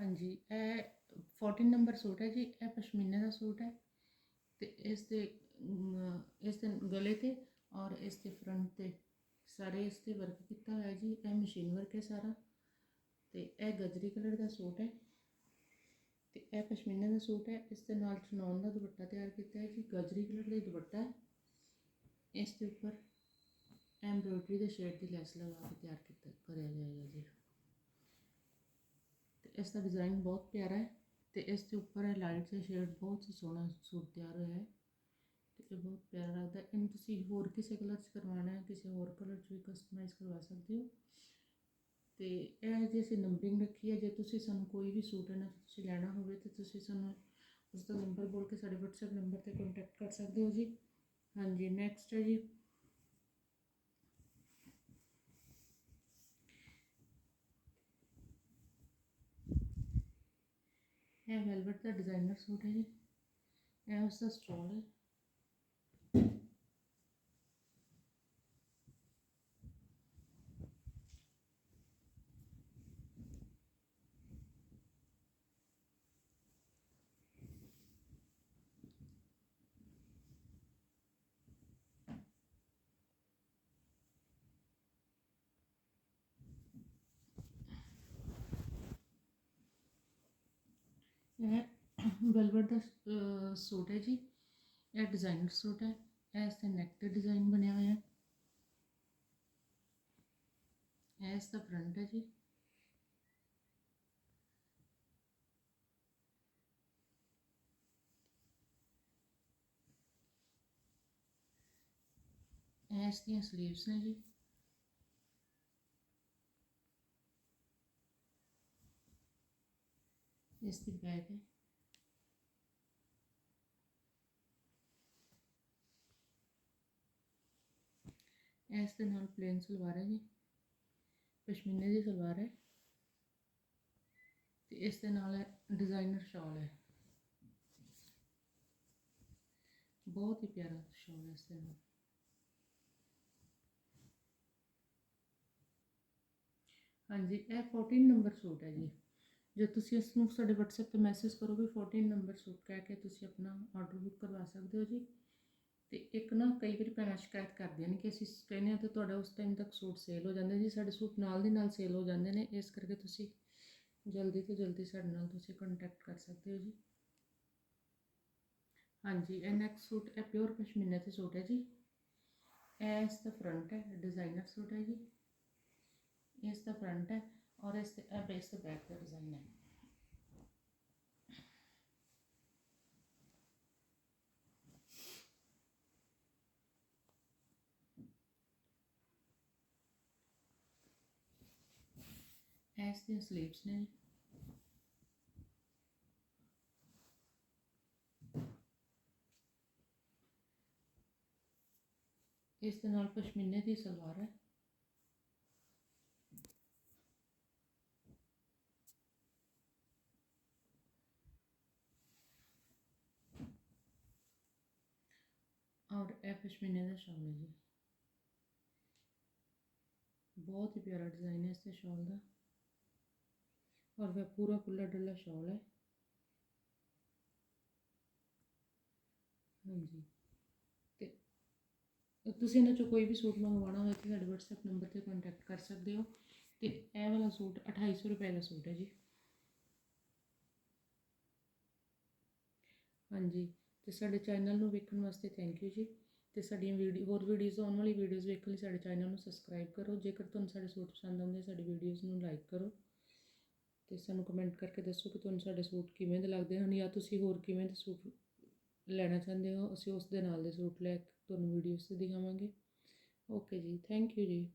ਹਾਂਜੀ, ਇਹ 14 number suit ਹੈ ਜੀ, ਇਹ ਪਸ਼ਮੀਨੇ ਦਾ ਸੂਟ ਹੈ ਤੇ ਇਸ ਦੇ ਇਸ ਦੇ ਗਲੇ ਤੇ ਔਰ ਇਸ ਦੇ ਫਰੰਟ ਤੇ ਸਾਰੇ ਇਸ ਤੇ ਵਰਕ ਕੀਤਾ ਹੋਇਆ ਜੀ, ਇਹ ਮਸ਼ੀਨ ਵਰਕ ਹੈ ਸਾਰਾ ਤੇ ਇਹ ਗਜਰੀ ਕਲਰ ਦਾ ਸੂਟ ਹੈ ਤੇ ਇਹ ਪਸ਼ਮੀਨੇ ਦਾ ਸੂਟ ਹੈ, ਇਸ ਦੇ ਨਾਲ ਚਨੌਨ ਦਾ ਦੁਪੱਟਾ ਤਿਆਰ ਕੀਤਾ ਹੈ ਜੀ, ਗਜਰੀ ਕਲਰ ਦਾ ਦੁਪੱਟਾ ਹੈ ਇਸ ਦੇ ਉੱਪਰ ਐਮਬ੍ਰੋਇਡਰੀ ਦੇ ਸ਼ੇਡ ਦੀ ਲੈਸ ਲਗਾ ਕੇ ਤਿਆਰ ਕੀਤਾ ਕਰਿਆ ਜਾਏਗਾ ਜੀ। ਇਸ ਦਾ ਡਿਜ਼ਾਈਨ ਬਹੁਤ ਪਿਆਰਾ ਹੈ ਤੇ ਇਸ ਦੇ ਉੱਪਰ ਇਹ ਲਾਈਟ ਜਿਹਾ ਸ਼ੇਡ ਬਹੁਤ ਹੀ ਸੋਹਣਾ ਸੂਟ ਤਿਆਰ ਹੋਇਆ ਹੈ ਤੇ ਇਹ ਬਹੁਤ ਪਿਆਰਾ ਲੱਗਦਾ ਇਹਨੂੰ ਤੁਸੀਂ ਹੋਰ ਕਿਸੇ ਕਲਰ 'ਚ ਕਰਵਾਉਣਾ ਹੈ, ਕਿਸੇ ਹੋਰ ਕਲਰ 'ਚ ਵੀ ਕਸਟਮਾਈਜ਼ ਕਰਵਾ ਸਕਦੇ ਹੋ। ਤੇ ਇਹ ਜੇ ਅਸੀਂ ਨੰਬਰਿੰਗ ਰੱਖੀ ਹੈ, ਜੇ ਤੁਸੀਂ ਸਾਨੂੰ ਕੋਈ ਵੀ ਸੂਟ ਇਹਨਾਂ 'ਚ ਤੁਸੀਂ ਲੈਣਾ ਹੋਵੇ ਤੇ ਤੁਸੀਂ ਸਾਨੂੰ ਉਸ ਦਾ ਨੰਬਰ ਬੋਲ ਕੇ ਸਾਡੇ WhatsApp ਨੰਬਰ ਤੇ ਕੰਟੈਕਟ ਕਰ ਸਕਦੇ ਹੋ ਜੀ। ਹਾਂਜੀ ਨੈਕਸਟ ਹੈ ਜੀ। ਇਹ ਵੈਲਵਟ ਦਾ ਡਿਜ਼ਾਈਨਰ ਸੂਟ ਹੈ ਜੀ। ਇਹ ਉਸ ਦਾ ਸਟੋਲ ਹੈ। ਇਹ ਵੈਲਵਟ ਦਾ ਸੂਟ ਹੈ ਜੀ। ਇਹ ਡਿਜ਼ਾਈਨਰ ਸੂਟ ਹੈ। ਇਹ ਇਸ ਤੇ ਨੈਕ ਤੇ ਡਿਜ਼ਾਈਨ ਬਣਿਆ ਹੋਇਆ ਹੈ। ਇਸ ਦਾ ਫਰੰਟ ਹੈ ਜੀ। ਇਸ ਦੀਆਂ ਸਲੀਵਸ ਨੇ ਜੀ। ਇਸ ਦੀ ਬੈਕ ਹੈ ਇਸ ਦੇ ਨਾਲ ਪਲੇਨ ਸਲਵਾਰ ਹੈ ਜੀ ਪਸ਼ਮੀਨੇ ਦੀ ਸਲਵਾਰ ਹੈ ਤੇ ਇਸ ਦੇ ਨਾਲ ਡਿਜ਼ਾਈਨਰ ਸ਼ਾਲ ਹੈ ਬਹੁਤ ਹੀ ਪਿਆਰਾ ਸ਼ਾਲ ਹੈ ਇਸ ਦੇ ਨਾਲ ਹਾਂਜੀ ਇਹ 14 ਨੰਬਰ ਸੂਟ ਹੈ ਜੀ ਜੇ ਤੁਸੀਂ ਇਸ ਨੂੰ ਸਾਡੇ WhatsApp ਤੇ ਮੈਸੇਜ ਕਰੋਗੇ 14 ਨੰਬਰ ਸੂਟ ਕਹਿ ਕੇ ਤੁਸੀਂ ਆਪਣਾ ਆਰਡਰ ਬੁੱਕ ਕਰਵਾ ਸਕਦੇ ਹੋ ਜੀ। ਤੇ ਇੱਕ ਨਾ ਕਈ ਵਾਰੀ ਭੈਣਾਂ ਸ਼ਿਕਾਇਤ ਕਰਦੀਆਂ ਨੇ ਕਿ ਅਸੀਂ ਕਹਿੰਦੇ ਹਾਂ ਤੇ ਤੁਹਾਡਾ ਉਸ ਟਾਈਮ ਤੱਕ ਸੂਟ ਸੇਲ ਹੋ ਜਾਂਦੇ ਜੀ, ਸਾਡੇ ਸੂਟ ਨਾਲ ਦੀ ਨਾਲ ਸੇਲ ਹੋ ਜਾਂਦੇ ਨੇ, ਇਸ ਕਰਕੇ ਤੁਸੀਂ ਜਲਦੀ ਤੋਂ ਜਲਦੀ ਸਾਡੇ ਨਾਲ ਤੁਸੀਂ ਕੰਟੈਕਟ ਕਰ ਸਕਦੇ ਹੋ ਜੀ। ਹਾਂਜੀ, ਇਹ ਨੈਕਸਟ ਸੂਟ ਇਹ ਪਿਓਰ ਪਸ਼ਮੀਨਾ ਤੇ ਸੂਟ ਹੈ ਜੀ। ਇਹ ਇਸ ਦਾ ਫਰੰਟ ਹੈ ਡਿਜ਼ਾਈਨਰ ਸੂਟ ਹੈ ਜੀ। ਇਸ ਦਾ ਫਰੰਟ ਹੈ। ਔਰ ਇਸ ਤੇ ਇਹ ਬੇਸ ਤੇ ਬੈਕ ਦਾ ਡਿਜ਼ਾਈਨ ਹੈ ਇਸ ਦੀਆਂ ਸਲੀਵਸ ਨੇ ਇਸ ਦੇ ਨਾਲ ਪਸ਼ਮੀਨੇ ਦੀ ਸਲਵਾਰ ਹੈ ਔਰ ਇਹ ਪਸ਼ਮੀਨੇ ਦਾ ਸ਼ਾਲ ਹੈ ਜੀ। ਬਹੁਤ ਹੀ ਪਿਆਰਾ ਡਿਜ਼ਾਈਨ ਹੈ ਇਸ ਤੇ ਸ਼ਾਲ ਦਾ। ਔਰ ਵह ਪੂਰਾ ਖੁੱਲਾ ਡੁੱਲਾ ਸ਼ਾਲ ਹੈ। ਹਾਂਜੀ। ਤੇ ਤੁਸੀਂ ਇਹਨਾਂ ਚੋਂ ਕੋਈ ਵੀ ਸੂਟ ਮੰਗਵਾਉਣਾ ਹੋਵੇ ਤਾਂ ਸਾਡੇ WhatsApp ਨੰਬਰ ਤੇ ਕੰਟੈਕਟ ਕਰ ਸਕਦੇ ਹੋ। ਤੇ ਇਹ ਵਾਲਾ ਸੂਟ 2800 ਰੁਪਏ ਦਾ ਸੂਟ ਹੈ ਜੀ। ਹਾਂਜੀ। ਤੇ ਸਾਡੇ ਚੈਨਲ ਨੂੰ ਵੇਖਣ ਵਾਸਤੇ ਥੈਂਕ ਯੂ ਜੀ। ਤੇ ਸਾਡੀਆਂ ਵੀਡੀਓ ਹੋਰ ਵੀਡੀਓਜ਼ ਆਉਣ ਵਾਲੀ ਵੀਡੀਓਜ਼ ਵੇਖਣ ਲਈ ਸਾਡੇ ਚੈਨਲ ਨੂੰ ਸਬਸਕ੍ਰਾਈਬ ਕਰੋ। ਜੇਕਰ ਤੁਹਾਨੂੰ ਸਾਡੇ ਸੂਟ ਪਸੰਦ ਆਉਂਦੇ ਸਾਡੀ ਵੀਡੀਓਜ਼ ਨੂੰ ਲਾਈਕ ਕਰੋ। ਤੇ ਸਾਨੂੰ ਕਮੈਂਟ ਕਰਕੇ ਦੱਸੋ ਕਿ ਤੁਹਾਨੂੰ ਸਾਡੇ ਸੂਟ ਕਿਵੇਂ ਦੇ ਲੱਗਦੇ ਹਨ ਜਾਂ ਤੁਸੀਂ ਹੋਰ ਕਿਵੇਂ ਦੇ ਸੂਟ ਲੈਣਾ ਚਾਹੁੰਦੇ ਹੋ। ਅਸੀਂ ਉਸ ਦੇ ਨਾਲ ਦੇ ਸੂਟ ਲੈ ਕੇ ਤੁਹਾਨੂੰ ਵੀਡੀਓਜ਼ ਤੇ ਦਿਖਾਵਾਂਗੇ। ਓਕੇ ਜੀ ਥੈਂਕ ਯੂ ਜੀ।